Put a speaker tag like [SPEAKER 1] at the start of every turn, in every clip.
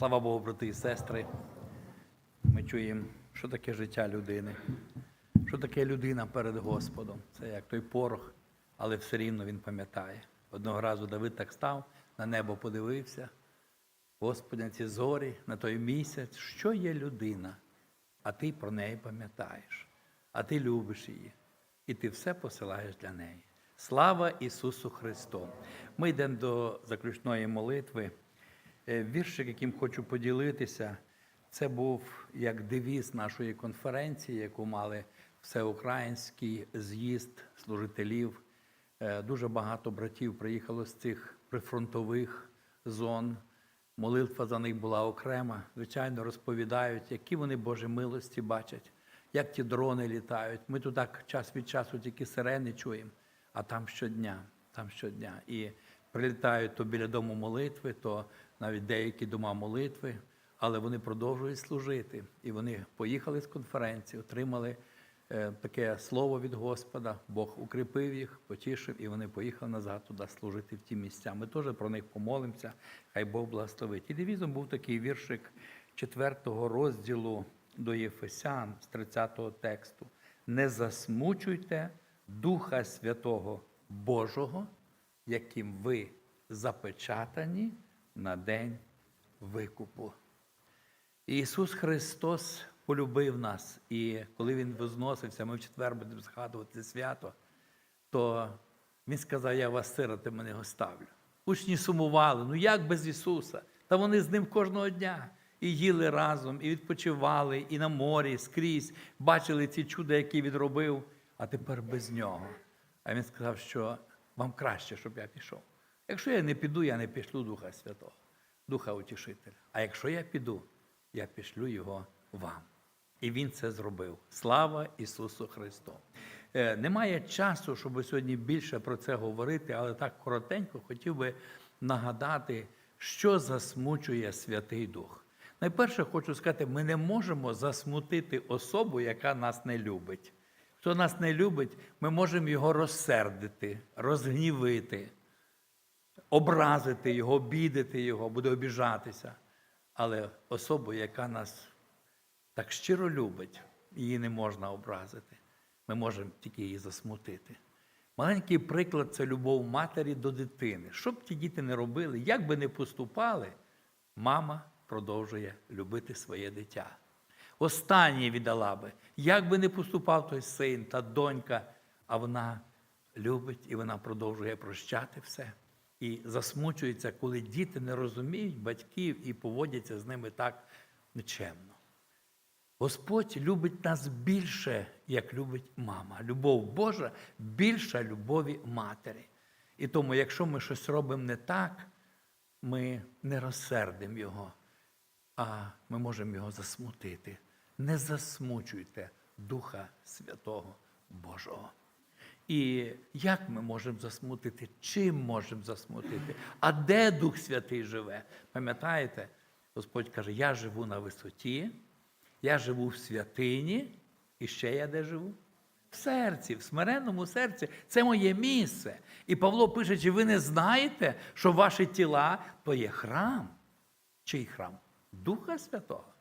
[SPEAKER 1] Слава Богу, брати і сестри. Ми чуємо, що таке життя людини, що таке людина перед Господом. Це як той порох, але все рівно він пам'ятає. Одного разу Давид так став, на небо подивився. Господи, на ці зорі, на той місяць, що є людина, а ти про неї пам'ятаєш, а ти любиш її, і ти все посилаєш для неї. Слава Ісусу Христу! Ми йдемо до заключної молитви. Е, Віршик, яким хочу поділитися, це був як девіз нашої конференції, яку мали всеукраїнський з'їзд служителів. Е, Дуже багато братів приїхало з цих прифронтових зон. Молитва за них була окрема. Звичайно, розповідають, які вони Божі милості бачать, як ті дрони літають. Ми тут так час від часу тільки сирени чуємо, а там щодня, там щодня. І прилітають то біля дому молитви, то навіть деякі дома молитви, але вони продовжують служити. І вони поїхали з конференції, отримали е, таке слово від Господа. Бог укріпив їх, потішив, і вони поїхали назад туди служити в ті місця. Ми теж про них помолимося, хай Бог благословить. І девізом був такий віршик 4 розділу до Єфесян з 30-го тексту. Не засмучуйте Духа Святого Божого, яким ви запечатані на день викупу. Ісус Христос полюбив нас, і коли Він возносився, ми в четвер будемо згадувати свято, то Він сказав, я вас сиротами не оставлю. Учні сумували, ну як без Ісуса? Та вони з ним кожного дня і їли разом, і відпочивали, і на морі, скрізь, бачили ці чуда, які він робив, а тепер без нього. А він сказав, що вам краще, щоб я пішов. Якщо я не піду, я не пішлю Духа Святого, Духа Утішителя. А якщо я піду, я пішлю його вам. І він це зробив. Слава Ісусу Христу! Е, Немає часу, щоб сьогодні більше про це говорити, але так коротенько хотів би нагадати, що засмучує Святий Дух. Найперше хочу сказати, ми не можемо засмутити особу, яка нас не любить. Хто нас не любить, ми можемо його розсердити, розгнівити, образити його, обідати його, буде обіжатися. Але особу, яка нас так щиро любить, її не можна образити. Ми можемо тільки її засмутити. Маленький приклад це любов матері до дитини. Що б ті діти не робили, як би не поступали, мама продовжує любити своє дитя. Останнє віддала би, як би не поступав той син та донька, а вона любить і вона продовжує прощати все. І засмучується, коли діти не розуміють батьків і поводяться з ними так нечемно. Господь любить нас більше, як любить мама. Любов Божа більша любові матері. І тому, якщо ми щось робимо не так, ми не розсердимо Його, а ми можемо його засмутити. Не засмучуйте Духа Святого Божого. І як ми можемо засмутити? Чим можемо засмутити? А де Дух Святий живе? Пам'ятаєте, Господь каже: Я живу на висоті, я живу в святині, і ще я де живу? В серці, в смиренному серці. Це моє місце. І Павло пише: чи ви не знаєте, що ваші тіла то є храм? Чий храм? Духа Святого.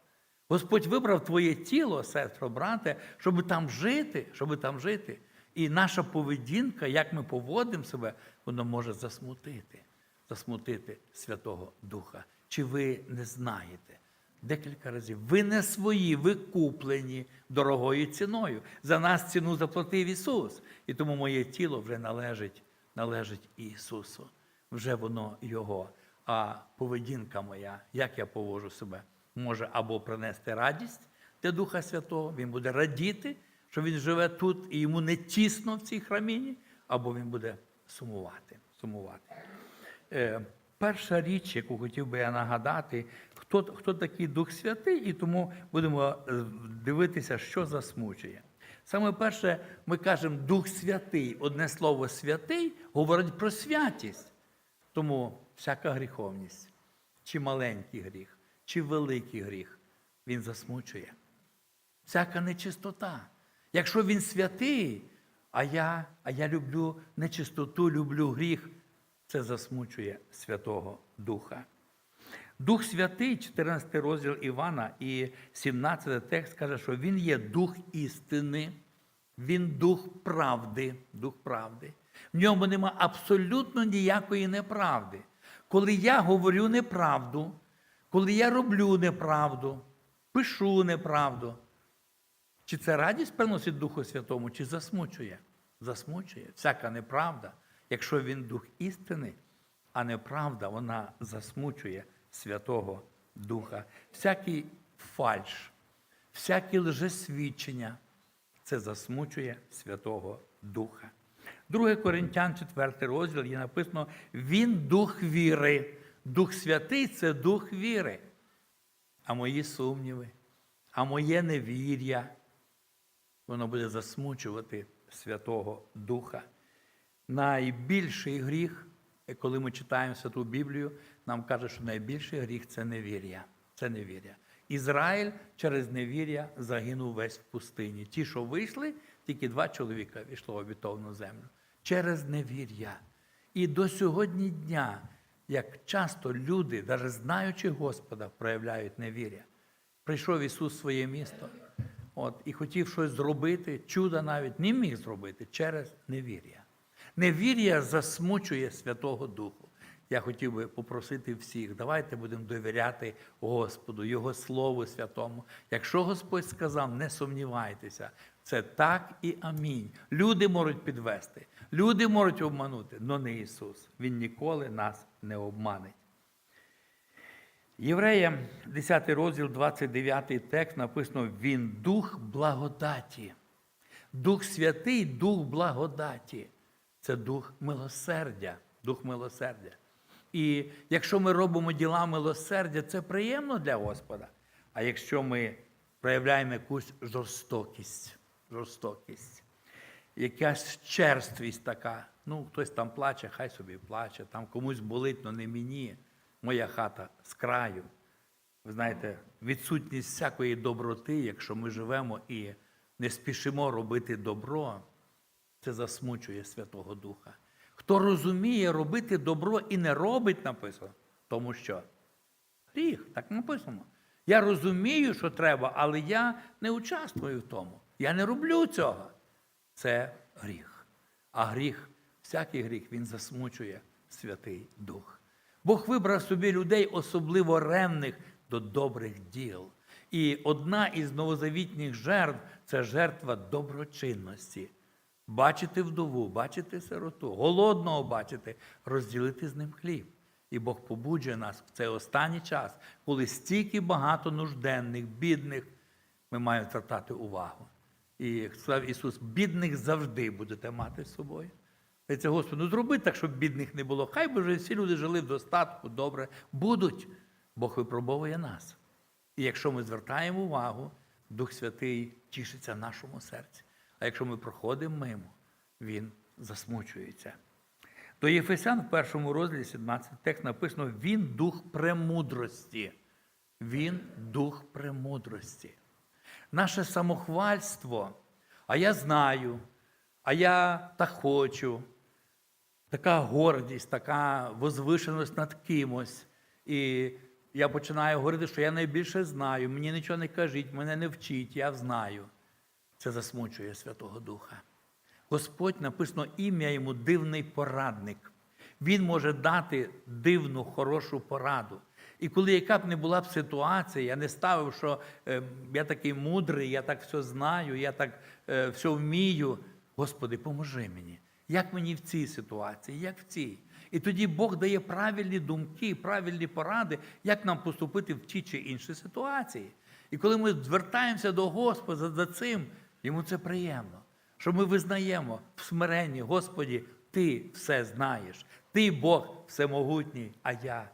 [SPEAKER 1] Господь вибрав твоє тіло, сестро, брате, щоб там жити, щоб там жити. І наша поведінка, як ми поводимо себе, воно може засмутити, засмутити Святого Духа. Чи ви не знаєте? Декілька разів. Ви не свої, ви куплені дорогою ціною. За нас ціну заплатив Ісус. І тому моє тіло вже належить, належить Ісусу. Вже воно Його. А поведінка моя, як я поводжу себе, може або принести радість для Духа Святого, він буде радіти, що він живе тут і йому не тісно в цій храміні, або він буде сумувати. сумувати. Е, перша річ, яку хотів би я нагадати, хто, хто такий Дух Святий, і тому будемо е, дивитися, що засмучує. Саме перше, ми кажемо Дух Святий. Одне слово святий говорить про святість. Тому всяка гріховність, чи маленький гріх, чи великий гріх, він засмучує. Всяка нечистота. Якщо він святий, а я, а я люблю нечистоту, люблю гріх, це засмучує Святого Духа. Дух Святий, 14 розділ Івана і 17 текст каже, що Він є дух істини, Він дух правди, дух правди. В ньому нема абсолютно ніякої неправди. Коли я говорю неправду, коли я роблю неправду, пишу неправду, чи це радість приносить Духу Святому, чи засмучує? Засмучує. Всяка неправда, якщо він дух істини, а неправда, вона засмучує Святого Духа. Всякий фальш, всякі лжесвідчення, це засмучує Святого Духа. 2 Коринтян, 4 розділ, є написано: Він дух віри. Дух Святий це дух віри. А мої сумніви, а моє невір'я, воно буде засмучувати Святого Духа. Найбільший гріх, коли ми читаємо Святу Біблію, нам каже, що найбільший гріх це невір'я. Це невір'я. Ізраїль через невір'я загинув весь в пустині. Ті, що вийшли, тільки два чоловіка війшло в обітовну землю. Через невір'я. І до сьогодні дня, як часто люди, навіть знаючи Господа, проявляють невір'я. Прийшов Ісус в своє місто от, і хотів щось зробити, чуда навіть не міг зробити через невір'я. Невір'я засмучує Святого Духу. Я хотів би попросити всіх, давайте будемо довіряти Господу, Його Слову Святому. Якщо Господь сказав, не сумнівайтеся, це так і амінь. Люди можуть підвести, люди можуть обманути, але не Ісус. Він ніколи нас не обманить. Євреям, 10 розділ, 29 текст написано: Він дух благодаті. Дух Святий, дух благодаті. Це дух милосердя, дух милосердя. І якщо ми робимо діла милосердя, це приємно для Господа. А якщо ми проявляємо якусь жорстокість, жорстокість, якась черствість така, ну, хтось там плаче, хай собі плаче, там комусь болить, але не мені, моя хата з краю. Ви знаєте, відсутність всякої доброти, якщо ми живемо і не спішимо робити добро, це засмучує Святого Духа. Хто розуміє робити добро і не робить, написано, тому що гріх, так написано. Я розумію, що треба, але я не участвую в тому. Я не роблю цього. Це гріх. А гріх, всякий гріх, він засмучує Святий Дух. Бог вибрав собі людей, особливо ревних до добрих діл. І одна із новозавітніх жертв це жертва доброчинності. Бачити вдову, бачити сироту, голодного бачити, розділити з ним хліб. І Бог побуджує нас в цей останній час, коли стільки багато нужденних, бідних, ми маємо звертати увагу. І як сказав Ісус, бідних завжди будете мати з собою. Це Господи, ну зроби так, щоб бідних не було. Хай би вже всі люди жили в достатку, добре. Будуть. Бог випробовує нас. І якщо ми звертаємо увагу, Дух Святий тішиться нашому серці. А якщо ми проходимо мимо, Він засмучується. До Єфесян в першому розділі 17 текст написано: Він дух премудрості. Він дух премудрості. Наше самохвальство, а я знаю, а я так хочу, така гордість, така возвишеність над кимось. І я починаю говорити, що я найбільше знаю, мені нічого не кажіть, мене не вчіть, я знаю. Це засмучує Святого Духа. Господь написано ім'я йому дивний порадник. Він може дати дивну, хорошу пораду. І коли яка б не була б ситуація, я не ставив, що е, я такий мудрий, я так все знаю, я так е, все вмію. Господи, поможи мені. Як мені в цій ситуації, як в цій? І тоді Бог дає правильні думки, правильні поради, як нам поступити в ті чи інші ситуації. І коли ми звертаємося до Господа за цим, йому це приємно. Що ми визнаємо в смиренні, Господі, Ти все знаєш, Ти Бог всемогутній, а я.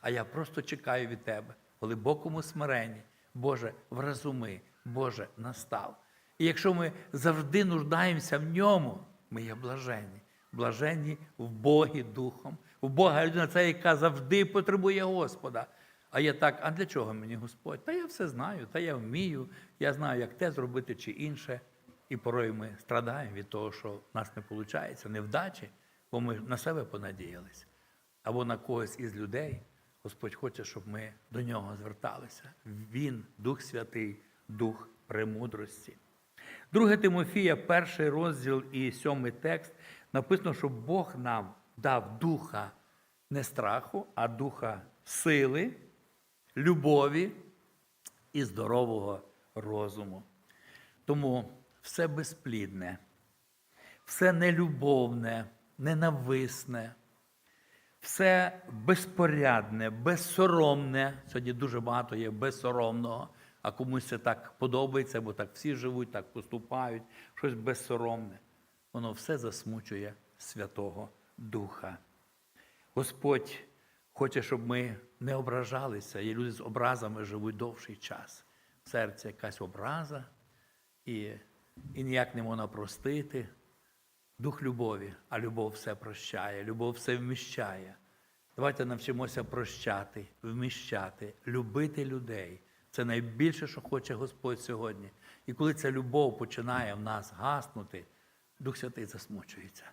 [SPEAKER 1] А я просто чекаю від Тебе в глибокому смиренні. Боже, вразуми, Боже, настав. І якщо ми завжди нуждаємося в ньому, ми є блаженні. Блаженні в Богі Духом. В Бога людина це, яка завжди потребує Господа. А я так, а для чого мені Господь? Та я все знаю, та я вмію, я знаю, як те зробити чи інше. І порой ми страдаємо від того, що в нас не виходить, невдачі, бо ми на себе понадіялись або на когось із людей. Господь хоче, щоб ми до нього зверталися. Він, Дух Святий, Дух премудрості. Друге Тимофія, перший розділ і сьомий текст написано, що Бог нам дав духа не страху, а духа сили, любові і здорового розуму. Тому все безплідне, все нелюбовне, ненависне, все безпорядне, безсоромне. Сьогодні дуже багато є безсоромного, а комусь це так подобається, бо так всі живуть, так поступають, щось безсоромне. Воно все засмучує Святого Духа. Господь хоче, щоб ми не ображалися. Є люди з образами живуть довший час. В серці якась образа, і, і ніяк не можна простити. Дух любові, а любов все прощає, любов все вміщає. Давайте навчимося прощати, вміщати, любити людей. Це найбільше, що хоче Господь сьогодні. І коли ця любов починає в нас гаснути, Дух Святий засмучується.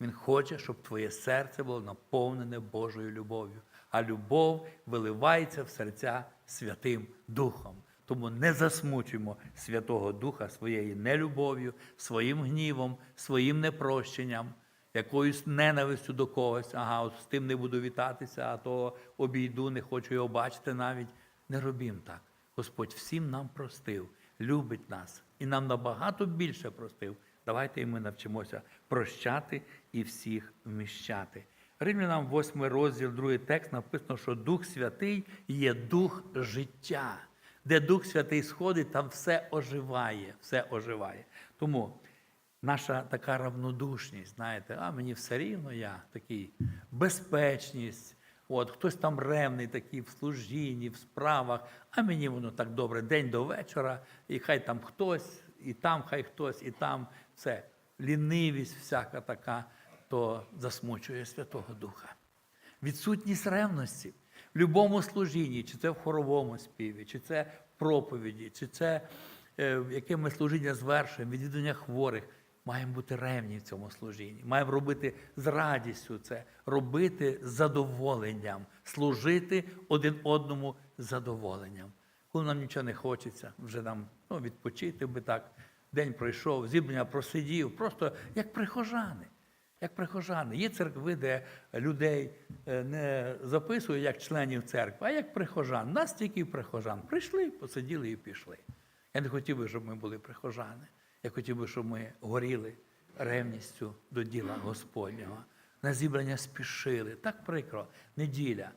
[SPEAKER 1] Він хоче, щоб твоє серце було наповнене Божою любов'ю, а любов виливається в серця Святим Духом. Тому не засмучуємо Святого Духа своєю нелюбов'ю, своїм гнівом, своїм непрощенням, якоюсь ненавистю до когось. Ага, от з тим не буду вітатися, а то обійду, не хочу його бачити навіть. Не робім так. Господь всім нам простив, любить нас і нам набагато більше простив. Давайте і ми навчимося прощати і всіх вміщати. Римлянам 8 розділ, другий текст написано, що Дух Святий є дух життя. Де Дух Святий сходить, там все оживає, все оживає. Тому наша така равнодушність, знаєте, а мені все рівно я такий безпечність. От, хтось там ревний такий в служінні, в справах, а мені воно так добре, день до вечора, і хай там хтось, і там хай хтось, і там все. Лінивість всяка така, то засмучує Святого Духа. Відсутність ревності в будь-якому служінні, чи це в хоровому співі, чи це в проповіді, чи це е, яке ми служіння звершуємо, відвідування хворих. Маємо бути ревні в цьому служінні. Маємо робити з радістю це, робити з задоволенням, служити один одному з задоволенням. Коли нам нічого не хочеться, вже нам ну, відпочити би так. День пройшов, зібрання просидів, просто як прихожани. Як прихожани. Є церкви, де людей е, не записують як членів церкви, а як прихожан. Нас тільки прихожан. Прийшли, посиділи і пішли. Я не хотів би, щоб ми були прихожани. Я хотів би, щоб ми горіли ревністю до діла Господнього. На зібрання спішили. Так прикро. Неділя,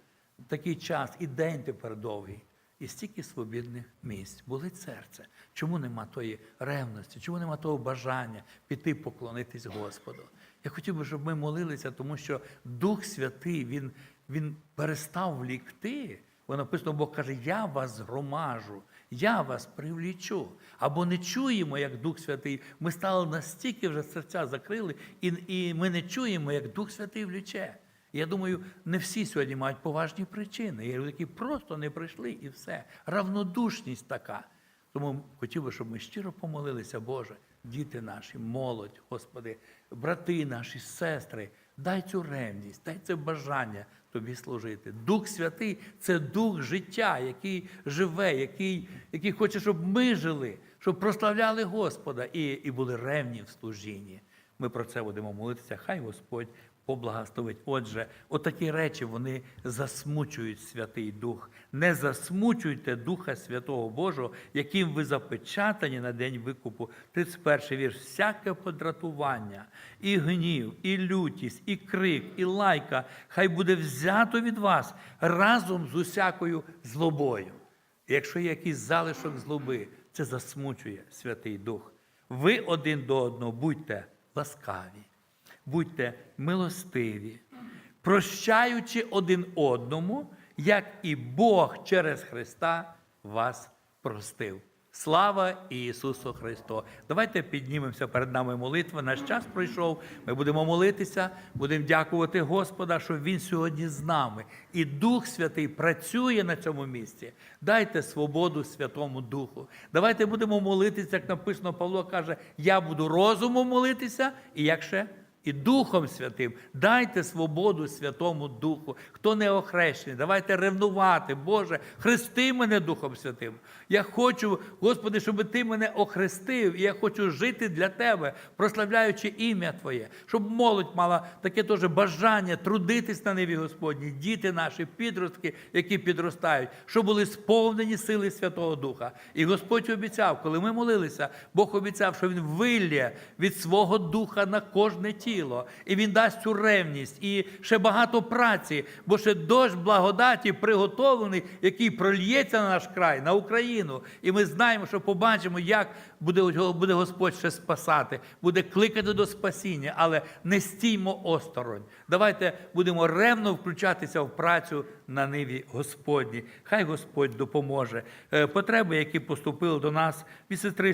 [SPEAKER 1] такий час, і день тепер довгий. І стільки свобідних місць. Болить серце. Чому нема тої ревності? Чому нема того бажання піти поклонитись Господу? Я хотів би, щоб ми молилися, тому що Дух Святий, Він, він перестав влікти. Бо написано, Бог каже, я вас згромажу, я вас привлічу. Або не чуємо, як Дух Святий. Ми стали настільки вже серця закрили, і, і ми не чуємо, як Дух Святий вліче. Я думаю, не всі сьогодні мають поважні причини. Є люди, які просто не прийшли і все. Равнодушність така. Тому хотів би, щоб ми щиро помолилися, Боже, діти наші, молодь, Господи, брати наші, сестри, дай цю ревність, дай це бажання Тобі служити. Дух Святий це дух життя, який живе, який, який хоче, щоб ми жили, щоб прославляли Господа і, і були ревні в служінні. Ми про це будемо молитися. Хай Господь поблагословить. Отже, отакі речі вони засмучують Святий Дух. Не засмучуйте Духа Святого Божого, яким ви запечатані на день викупу. 31 вірш. Всяке подратування, і гнів, і лютість, і крик, і лайка, хай буде взято від вас разом з усякою злобою. Якщо є якийсь залишок злоби, це засмучує Святий Дух. Ви один до одного будьте ласкаві будьте милостиві, прощаючи один одному, як і Бог через Христа вас простив. Слава Ісусу Христу! Давайте піднімемося перед нами молитва. Наш час пройшов. Ми будемо молитися, будемо дякувати Господа, що Він сьогодні з нами. І Дух Святий працює на цьому місці. Дайте свободу Святому Духу. Давайте будемо молитися, як написано, Павло каже: я буду розумом молитися, і як ще і Духом Святим. Дайте свободу Святому Духу. Хто не охрещений, давайте ревнувати. Боже, хрести мене Духом Святим. Я хочу, Господи, щоб Ти мене охрестив, і я хочу жити для Тебе, прославляючи ім'я Твоє, щоб молодь мала таке теж бажання трудитись на ниві Господні, діти наші, підростки, які підростають, щоб були сповнені сили Святого Духа. І Господь обіцяв, коли ми молилися, Бог обіцяв, що Він вилє від свого духа на кожне тіло, і Він дасть цю ревність, і ще багато праці, бо ще дощ благодаті приготовлений, який прольється на наш край, на Україну. І ми знаємо, що побачимо, як буде, буде Господь ще спасати, буде кликати до спасіння, але не стіймо осторонь. Давайте будемо ревно включатися в працю на ниві Господні. Хай Господь допоможе. Е, Потреби, які поступили до нас від сестри